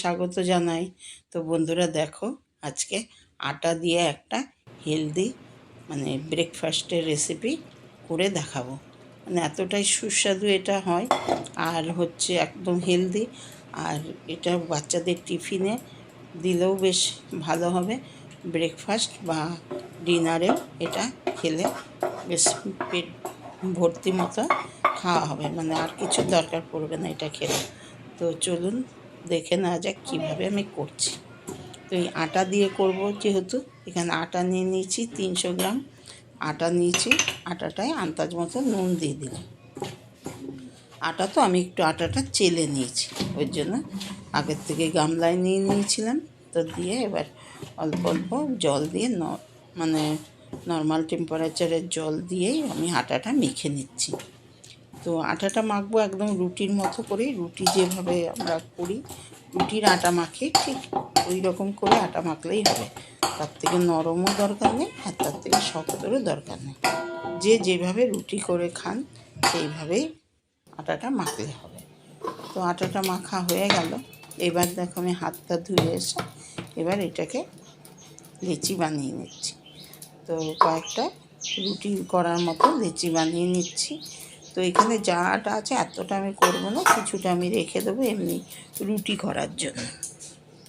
স্বাগত জানাই। তো বন্ধুরা দেখো, আজকে আটা দিয়ে একটা হেলদি মানে ব্রেকফাস্টের রেসিপি করে দেখাবো। মানে এতটাই সুস্বাদু এটা হয়। আর হচ্ছে একদম হেলদি আর এটা বাচ্চাদের টিফিনে দিলেও বেশ ভালো হবে। ব্রেকফাস্ট বা ডিনারেও এটা খেলে বেশ পেট ভর্তি মতো খাওয়া হবে। মানে আর কিছু দরকার পড়বে না এটা খেলে। তো চলুন দেখে নেওয়া যাক কীভাবে আমি করছি। তো এই আটা দিয়ে করব যেহেতু, এখানে আটা নিয়ে নিয়েছি তিনশো গ্রাম। আটা নিয়েছি, আটাটায় আন্দাজ মতো নুন দিয়ে দিলাম। আটা তো আমি একটু আটাটা চেলে নিয়েছি, ওই জন্য আগের থেকে গামলায় নিয়ে নিয়েছিলাম। তো দিয়ে এবার অল্প অল্প জল দিয়ে ন মানে নর্মাল টেম্পারেচারের জল দিয়েই আমি আটাটা মেখে নিচ্ছি। তো আটাটা মাখবো একদম রুটির মতো করে রুটি যেভাবে আমরা করি, রুটির আটা মাখে, ঠিক ওই রকম করে আটা মাখলেই হবে। তার থেকে নরমও দরকার নেই, আর তার থেকে শক্তরও দরকার নেই। যে যেভাবে রুটি করে খান, সেইভাবেই আটাটা মাখলে হবে। তো আটাটা মাখা হয়ে গেল। এবার দেখো আমি হাতটা ধুয়ে এসে এবার এটাকে লেচি বানিয়ে নিচ্ছি। তো কয়েকটা রুটি করার মতো লেচি বানিয়ে নিচ্ছি। তো এখানে যাটা আছে এতটা আমি করব না, কিছুটা আমি রেখে দেবো এমনি রুটি করার জন্য।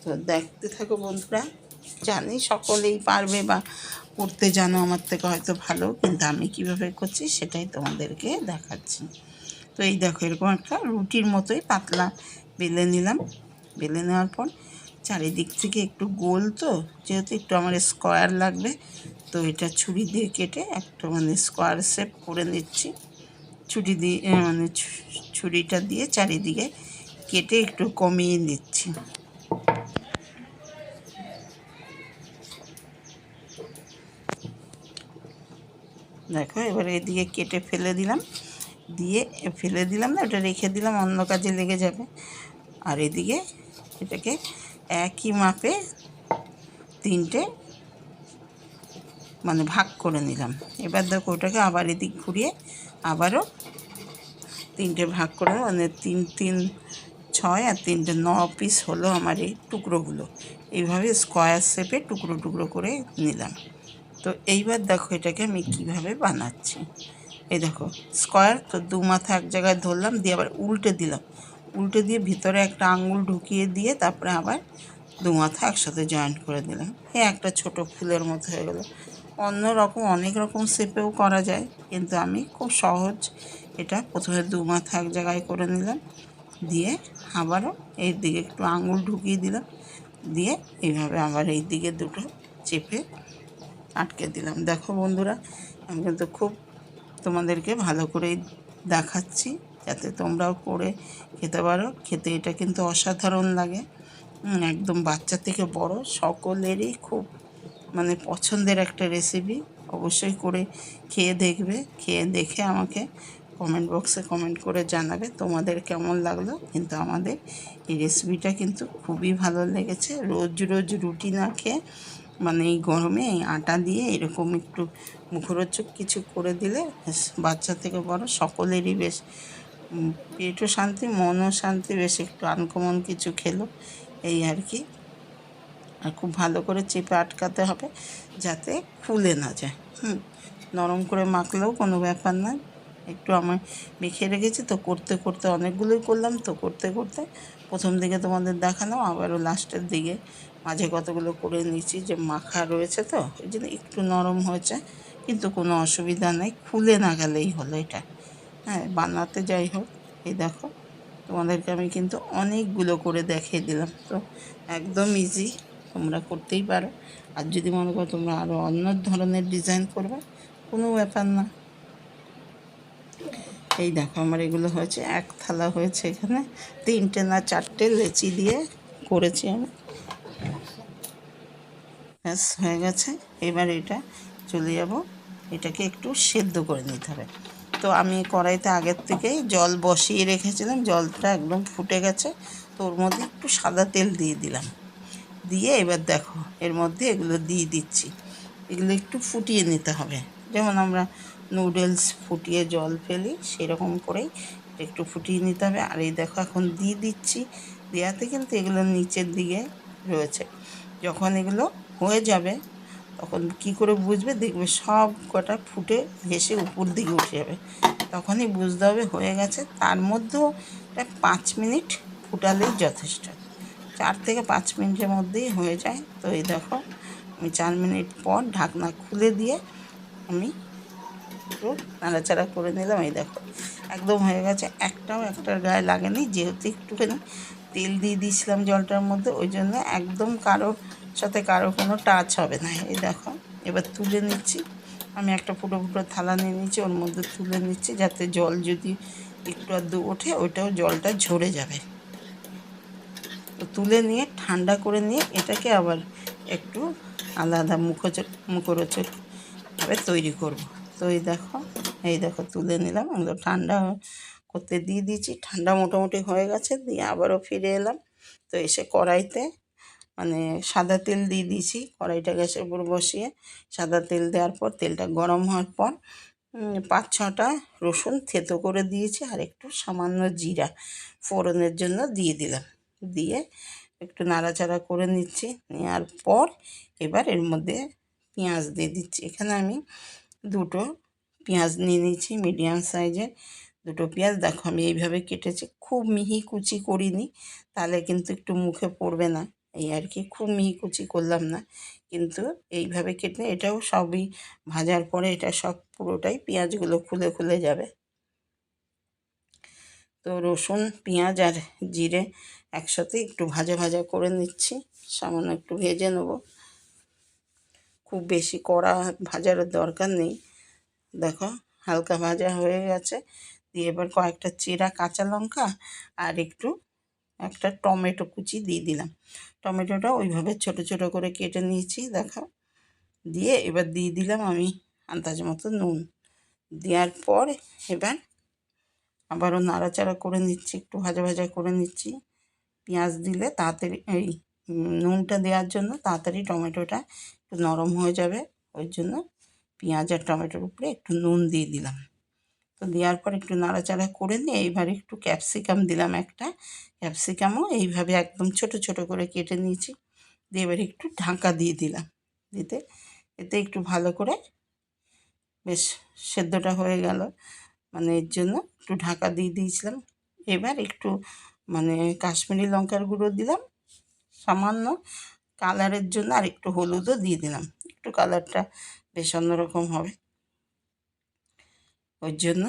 তো দেখতে থাকো বন্ধুরা, জানি সকলেই পারবে বা করতে জানো, আমার থেকে হয়তো ভালো, কিন্তু আমি কীভাবে করছি সেটাই তোমাদেরকে দেখাচ্ছি। তো এই দেখো, এরকম একটা রুটির মতোই পাতলা বেলে নিলাম। বেলে নেওয়ার পর চারিদিক থেকে একটু গোল তো, যেহেতু একটু আমার স্কোয়ার লাগবে, তো এটা ছুরি দিয়ে কেটে একটা মানে স্কোয়ার শেপ করে নিচ্ছি। ছুরি দিয়ে মানে ছুরিটা দিয়ে চারিদিকে কেটে একটু কমিয়ে নিচ্ছি দেখো, এবার এদিকে কেটে ফেলে দিলাম। দিয়ে ফেলে দিলাম না, ওটা রেখে দিলাম, অন্য কাজে লেগে যাবে। আর এদিকে এটাকে একই মাপে তিনটে মানে ভাগ করে নিলাম। এবার দেখো ওটাকে আবার এদিক ঘুরিয়ে আবারও তিনটে ভাগ করে মানে তিন তিন, ছয় আর তিনটে ন পিস হলো আমার এই টুকরোগুলো। এইভাবে স্কোয়ার শেপে টুকরো টুকরো করে নিলাম। তো এইবার দেখো এটাকে আমি কীভাবে বানাচ্ছি। এই দেখো স্কোয়ার তো দু মাথা এক জায়গায় ধরলাম, দিয়ে আবার উল্টে দিলাম। উল্টে দিয়ে ভিতরে একটা আঙুল ঢুকিয়ে দিয়ে তারপরে আবার দু মাথা একসাথে জয়েন্ট করে দিলাম। এই একটা ছোট ফুলের মতো হয়ে গেলো। অন্য রকম, অনেক রকম শেপেও করা যায়, কিন্তু আমি খুব সহজ এটা প্রথমে দু মাথা এক জায়গায় করে নিলাম, দিয়ে আবারও এর দিকে একটু আঙুল ঢুকিয়ে দিলাম, দিয়ে এইভাবে আবার এই দিকে দুটো চেপে আটকে দিলাম। দেখো বন্ধুরা, আমি কিন্তু খুব তোমাদেরকে ভালো করেই দেখাচ্ছি, যাতে তোমরাও করে খেতে পারো। খেতে এটা কিন্তু অসাধারণ লাগে। একদম বাচ্চা থেকে বড়, সকলেরই খুব মানে পছন্দের একটা রেসিপি অবশ্যই করে খেয়ে দেখবে, খেয়ে দেখে আমাকে কমেন্ট বক্সে কমেন্ট করে জানাবে তোমাদের কেমন লাগল। কিন্তু আমাদের এই রেসিপিটা কিন্তু খুবই ভালো লেগেছে। রোজ রোজ রুটি না খেয়ে মানে এই গরমে আটা দিয়ে এরকম একটু মুখরোচক কিছু করে দিলে বাচ্চা থেকে বড় সকলেরই বেশ পেটও শান্তি, মনও শান্তি, বেশ একটু আনকমন কিছু খেলো, এই আর কি। আর খুব ভালো করে চেপে আটকাতে হবে যাতে ফুলে না যায়। হুম, নরম করে মাখলেও কোনো ব্যাপার না। একটু আমার মেখে রেখেছি তো করতে করতে অনেকগুলোই করলাম তো করতে করতে প্রথম দিকে তোমাদের দেখানো আবারও লাস্টের দিকে মাঝে কতগুলো করে নিয়েছি যে মাখা রয়েছে তো ওই জন্য একটু নরম হয়েছে, কিন্তু কোনো অসুবিধা নেই, খুলে না গেলেই হলো এটা। হ্যাঁ বানাতে যাই হোক, এই দেখো, তোমাদেরকে আমি কিন্তু অনেকগুলো করে দেখিয়ে দিলাম। তো একদম ইজি তোমরা করতেই পারো। আর যদি মনে করো তোমরা আরও অন্য ধরনের ডিজাইন করবে, কোনো ব্যাপার না। এই দেখো আমার এগুলো হয়েছে। এক থালা হয়েছে এখানে। তিনটে না চারটে লেচি দিয়ে করেছি আমি। ব্যাস, হয়ে গেছে। এবার এটা চলে যাব। এটাকে একটু সেদ্ধ করে নিতে হবে। তো আমি কড়াইতে আগের থেকেই জল বসিয়ে রেখেছিলাম। জলটা একদম ফুটে গেছে। তো ওর মধ্যে একটু সাদা তেল দিয়ে দিলাম। দিয়ে এবার দেখো, এর মধ্যে এগুলো দিয়ে দিচ্ছি। এগুলো একটু ফুটিয়ে নিতে হবে। যেমন আমরা নুডলস ফুটিয়ে জল ফেলি, সেরকম করেই একটু ফুটিয়ে নিতে হবে। আর এই দেখো, এখন দিয়ে দিচ্ছি। দেওয়াতে কিন্তু এগুলো নিচের দিকে রয়েছে। যখন এগুলো হয়ে যাবে, তখন কি করে বুঝবে? দেখবে সব কটা ফুটে ভেসে উপর দিকে উঠে যাবে। তখনই বুঝতে হবে হয়ে গেছে। তার মধ্যেও পাঁচ মিনিট ফুটালেই যথেষ্ট। চার থেকে পাঁচ মিনিটের মধ্যেই হয়ে যায়। তো এই দেখো, আমি চার মিনিট পর ঢাকনা খুলে দিয়ে আমি একটু নাড়াচাড়া করে নিলাম। এই দেখো, একদম হয়ে গেছে। একটাও একটার গায়ে লাগেনি, যেহেতু একটুখানি তেল দিয়ে দিয়েছিলাম জলটার মধ্যে, ওই জন্য একদম কারোর সাথে কারও কোনো টাচ হবে না। এই দেখো, এবার তুলে নিচ্ছি। আমি একটা ফুটো ফুটো থালা নিয়ে নিচ্ছি ওর মধ্যে তুলে নিচ্ছি, যাতে জল যদি একটু আধটু ওঠে, ওইটাও জলটা ঝরে যাবে। তুলে নিয়ে, ঠান্ডা করে নিয়ে এটাকে আবার একটু আলাদা মুখোচক, মুখরোচক ভাবে তৈরি করব। তো এই দেখো এই দেখো তুলে নিলাম একদম ঠান্ডা করতে দিয়ে দিয়েছি, ঠান্ডা মোটামুটি হয়ে গেছে, দিয়ে আবারও ফিরে এলাম। তো এসে কড়াইতে মানে সাদা তেল দিয়ে দিয়েছি, কড়াইটা গ্যাসের উপর বসিয়ে সাদা তেল দেওয়ার পর, তেলটা গরম হওয়ার পর পাঁচ ছটা রসুন থেতো করে দিয়েছি, আর একটু সামান্য জিরা ফোড়নের জন্য দিয়ে দিলাম। দিয়ে একটু নাড়াচাড়া করে নিচ্ছি। নেওয়ার পর এবার এর মধ্যে পেঁয়াজ দিয়ে দিচ্ছি। এখানে আমি দুটো পেঁয়াজ নিয়ে নিয়েছি মিডিয়াম সাইজের। দুটো পেঁয়াজ দেখো আমি এইভাবে কেটেছি। খুব মিহি কুচি করিনি, তাহলে কিন্তু একটু মুখে পড়বে না। এই আর কি, খুব মিহি কুচি করলাম না। কিন্তু এইভাবে কেটে এটাও সবই ভাজার পরে এটা সব পুরোটাই পেঁয়াজগুলো খুলে খুলে যাবে। তো রসুন, পেঁয়াজ আর জিরে একসাথে একটু ভাজা ভাজা করে নিচ্ছি। সামান্য একটু ভেজে নেব। খুব বেশি কড়া ভাজার দরকার নেই। দেখো, হালকা ভাজা হয়ে গেছে। দিয়ে এবার কয়েকটা চিরা কাঁচা লঙ্কা আর একটু একটা টমেটো কুচি দিয়ে দিলাম। টমেটোটা ওইভাবে ছোট ছোট করে কেটে নিয়েছি, দেখো। দিয়ে এবার দিয়ে দিলাম আমি আন্দাজ মতো নুন। দেওয়ার পর এবার আবারও নাড়াচাড়া করে নিচ্ছি, একটু ভাজা ভাজা করে নিচ্ছি। পেঁয়াজ দিলে তাড়াতাড়ি, এই নুনটা দেওয়ার জন্য তাড়াতাড়ি টমেটোটা একটু নরম হয়ে যাবে। ওই জন্য পেঁয়াজ আর টমেটোর উপরে একটু নুন দিয়ে দিলাম। তো দেওয়ার পর একটু নাড়াচাড়া করে নিয়ে এইবার একটু ক্যাপসিকাম দিলাম একটা। ক্যাপসিকামও এইভাবে একদম ছোট ছোট করে কেটে নিয়েছি। দিয়ে এবার একটু ঢাকা দিয়ে দিলাম। দিতে, এতে একটু ভালো করে বেশ সেদ্ধটা হয়ে গেল। মানে এর জন্য একটু ঢাকা দিয়ে দিয়েছিলাম। এবার একটু মানে কাশ্মীরি লঙ্কার গুঁড়ো দিলাম, সামান্য কালারের জন্য আর একটু হলুদও দিয়ে দিলাম। একটু কালারটা বেশ অন্যরকম হবে। ওই জন্য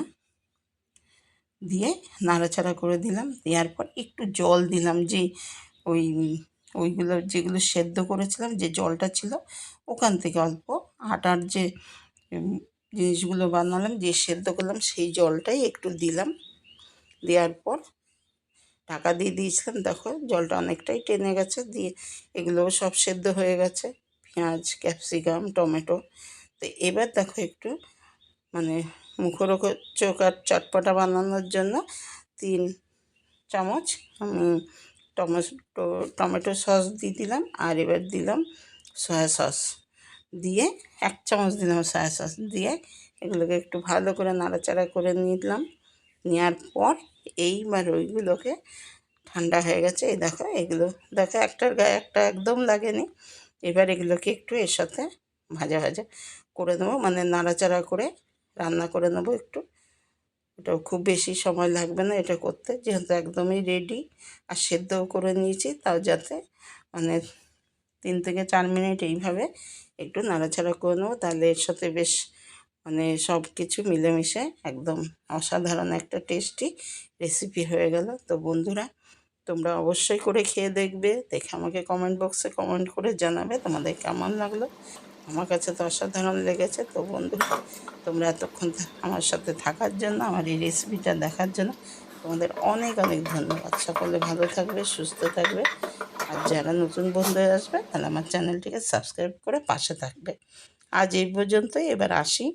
দিয়ে নাড়াচাড়া করে দিলাম। দেওয়ার পর একটু জল দিলাম যে ওই, ওইগুলো যেগুলো সেদ্ধ করেছিলাম, যে জলটা ছিল, ওখান থেকে অল্প আটার যে জিনিসগুলো বানালাম, যে সেদ্ধ করলাম, সেই জলটাই একটু দিলাম। দেওয়ার পর ঢাকা দিয়ে দিয়েছিলাম, দেখো জলটা অনেকটাই টেনে গেছে, দিয়ে এগুলোও সব সেদ্ধ হয়ে গেছে, পেঁয়াজ, ক্যাপসিকাম, টমেটো। তো এবার দেখো একটু মানে মুখরোচক আর চটপটা বানানোর জন্য তিন চামচ আমি টমেটো টমেটো সস দিয়ে দিলাম আর এবার দিলাম সয়া সস। দিয়ে এক চামচ দিলাম সয়া সস, দিয়ে এগুলোকে একটু ভালো করে নাড়াচাড়া করে নিলাম নেওয়ার পর এইবার ওইগুলোকে ঠান্ডা হয়ে গেছে। এই দেখো, এগুলো দেখো, একটার গায়ে একটা একদম লাগেনি। এবার এগুলোকে একটু এর সাথে ভাজা ভাজা করে নেব মানে নাড়াচাড়া করে রান্না করে নেব একটু। এটাও খুব বেশি সময় লাগবে না এটা করতে, যেহেতু একদমই রেডি আর সেদ্ধও করে নিয়েছি, তাও যাতে মানে তিন থেকে চার মিনিট এইভাবে একটু নাড়াচাড়া করে নেব। তাহলে এর সাথে বেশ মানে সব কিছু মিলেমিশে একদম অসাধারণ একটা টেস্টি রেসিপি হয়ে গেল। তো বন্ধুরা, তোমরা অবশ্যই করে খেয়ে দেখবে, দেখে আমাকে কমেন্ট বক্সে কমেন্ট করে জানাবে তোমাদের কেমন লাগল। আমার কাছে তো অসাধারণ লেগেছে। তো বন্ধুরা, তোমরা এতক্ষণ আমার সাথে থাকার জন্য, আমার এই রেসিপিটা দেখার জন্য তোমাদের অনেক অনেক ধন্যবাদ। সকলে ভালো থাকবে, সুস্থ থাকবে। আর যারা নতুন বন্ধু আসবে, তাহলে আমার চ্যানেলটিকে সাবস্ক্রাইব করে পাশে থাকবে। আজ এই পর্যন্তই। এবার আসি